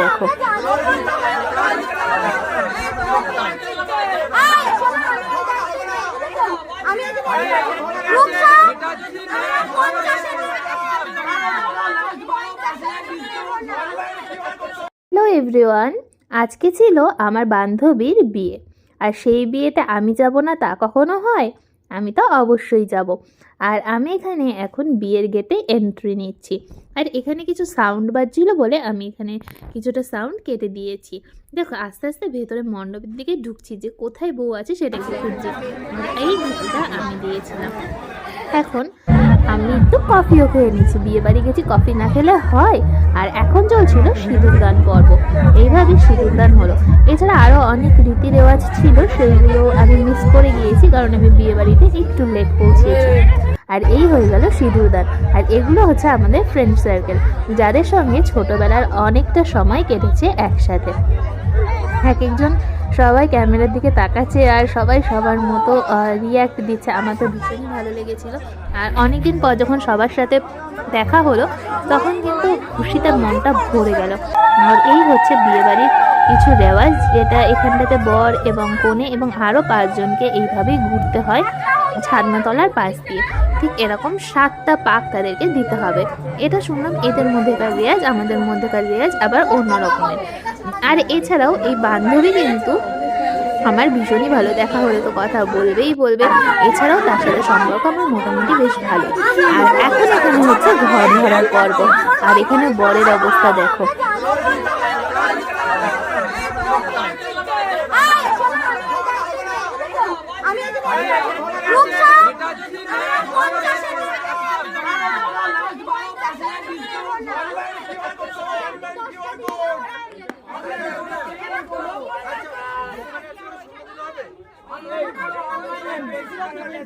দেখো। Hello everyone আজকে ছিল আমার বান্ধবীর বিয়ে। আর সেই বিয়েতে আমি যাব না তা কখনো হয়? আমি তো অবশ্যই যাব। আর আমি এখানে এখন বিয়ের গেটে এন্ট্রি নিচ্ছি। আর এখানে কিছু সাউন্ড বাজছিল বলে আমি এখানে কিছুটা সাউন্ড কেটে দিয়েছি। দেখো, আস্তে আস্তে ভেতরে মণ্ডপের দিকে ঢুকছি যে কোথায় বউ আছে সেটা একটু খুঁজছি। এই ভিডিওটা আমি দিয়েছিলাম। এখন আমি একটু কফিও খেয়ে নিচ্ছি বিয়ে বাড়ি গেছি কফি না খেলে হয়। আর এখন চলছিল সিঁদুরদান পর্ব। এইভাবে সিঁদুরদান হলো। এছাড়া আরও অনেক রীতি রেওয়াজ ছিল, সেগুলো আমি মিস করে গিয়েছি, কারণ আমি বিয়ে বাড়িতে একটু লেট পৌঁছেছি আর এই হয়ে গেল সিঁদুরদান আর এগুলো হচ্ছে আমাদের ফ্রেন্ড সার্কেল যাদের সঙ্গে ছোটবেলার অনেকটা সময় কেটেছে একসাথে। এক একজন সবাই ক্যামেরার দিকে তাকাচ্ছে আর সবাই সবার মতো রিয়াক্ট দিচ্ছে। আমার তো ভীষণই ভালো লেগেছিল। আর অনেকদিন পর যখন সবার সাথে দেখা হলো, তখন কিন্তু খুশিতে মনটা ভরে গেল। আর এই হচ্ছে বিয়েবাড়ির কিছু রেওয়াজ, যেটা এখানটাতে বর এবং কনে এবং আরও পাঁচজনকে এইভাবেই ঘুরতে হয় ছাদনাতলার পাশ দিয়ে। ঠিক এরকম সাতটা পাক তাদেরকে দিতে হবে। এটা শুনলাম এদের মধ্যেকার রেয়াজ আমাদের মধ্যেকার রেয়াজ আবার অন্য রকমের। আর এছাড়াও এই বান্ধবী কিন্তু আমার ভীষণই ভালো দেখা হলে তো কথা বলবেই বলবে। এছাড়াও তার সাথে সম্পর্ক আমার মোটামুটি বেশ ভালো। আর এখন এখানে হচ্ছে ঘর ধরার পর্ব। আর এখানে বরের অবস্থা দেখো। আমি রূপসা আছে তাও এরপরেও ঘুরিয়ে মুখকে দিচ্ছি খুলে নিতে হবে খুলে নিতে হবে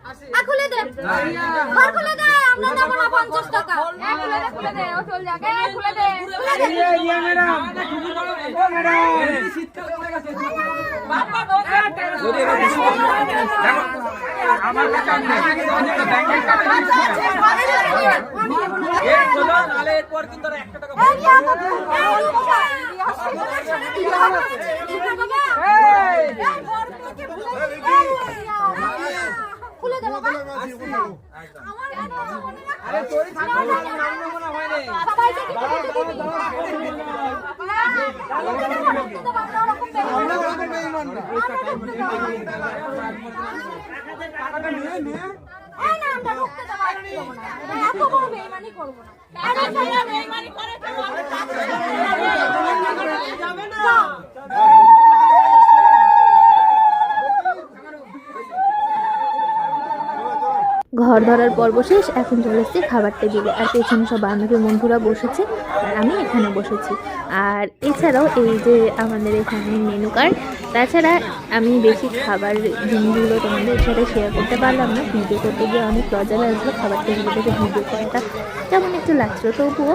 আ, খুলে দে ঘর খুলে দে আমরা দেবো না পঞ্চাশ টাকা এ, খুলে দে খুলে দে ও চল যাক এ, খুলে দে খুলে দে ইয়ে ইয়ে ম্যাডাম ও ম্যাডাম শীতকাল পড়ে গেছে দেখো আমার কাছে ব্যাংকের টাকা এরপর কিন্তু একটা টাকা এই রিয়া। খুলে দে বাবা আমার আরে তোরই থাকবে নাম মনে হয় নাই সবাইকে দিতে দিতে দিতে আমরা ওরকম বেইমান না টাকাটা নিয়ে নিয়ে এই না আমরা ঢুকতে দেবো না এত বেইমানি করব না ঘর ধরার পর্ব শেষ, এখন চলে এসেছে খাবার টেবিলে। আর পেছনে সব বান্ধবী বন্ধুরা বসেছে, আর আমি এখানে বসেছি। আর এছাড়াও এই যে আমাদের এখানে মেনু কার্ড তাছাড়া আমি বেশি খাবার জিনিসগুলো তোমাদের সাথে শেয়ার করতে পারলাম না। ভিডিও করতে গিয়ে অনেক লজ্জা লাগছিল খাবার টেবিলে থেকে ভিডিও করাটা। কেমন একটু লাগছিল তবুও।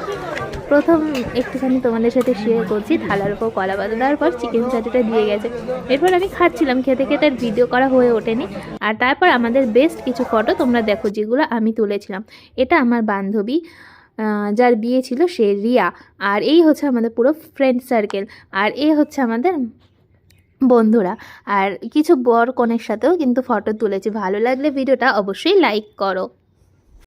প্রথম একটুখানি তোমাদের সাথে শেয়ার করছি, থালার উপর কলা পাতা দেওয়ার পর চিকেন চাটিটা দিয়ে গেছে। এরপর আমি খাচ্ছিলাম, খেতে খেতে আর ভিডিও করা হয়ে ওঠেনি। আর তারপর আমাদের বেস্ট কিছু ফটো তোমরা দেখো, যেগুলো আমি তুলেছিলাম। এটা আমার বান্ধবী যার বিয়ে ছিল সে রিয়া। আর এই হচ্ছে আমাদের পুরো ফ্রেন্ড সার্কেল আর এই হচ্ছে আমাদের বন্ধুরা। আর কিছু বর কনের সাথেও কিন্তু ফটো তুলেছি। ভালো লাগলে ভিডিওটা অবশ্যই লাইক করো।